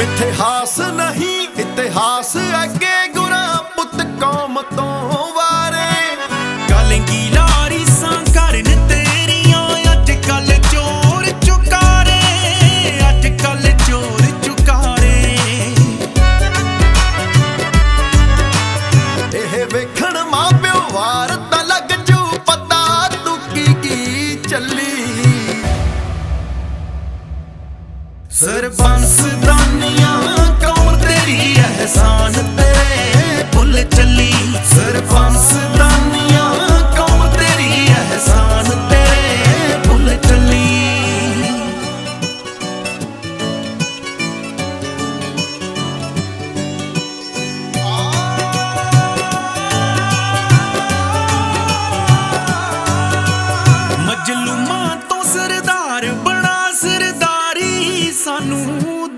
ਮਿੱਥਿਹਾਸ ਨਹੀਂ ਇਤਿਹਾਸ ਅੱਗੇ ਗੁਰਾਂ ਪੁੱਤ ਕੌਮ ਤੋਂ ਵਾਰੇ। ਕਲੰਗੀ ਲਾਰੀ ਸਾਂ ਕਰਨ ਤੇਰੀਆਂ ਅੱਜ ਕੱਲ ਚੋਰ ਚੁਕਾਰੇ ਅੱਜ ਕੱਲ ਚੋਰ ਚੁਕਾਰੇ। ਇਹ ਵੇਖਣ ਮਾਪਿਓ ਵਾਰ ਤਾਂ ਲੱਗ ਜੂ ਪਤਾ ਤੂੰ ਕੀ ਕੀ ਚੱਲੀ। ਸਰਬੰਸ ਸਾਨੂੰ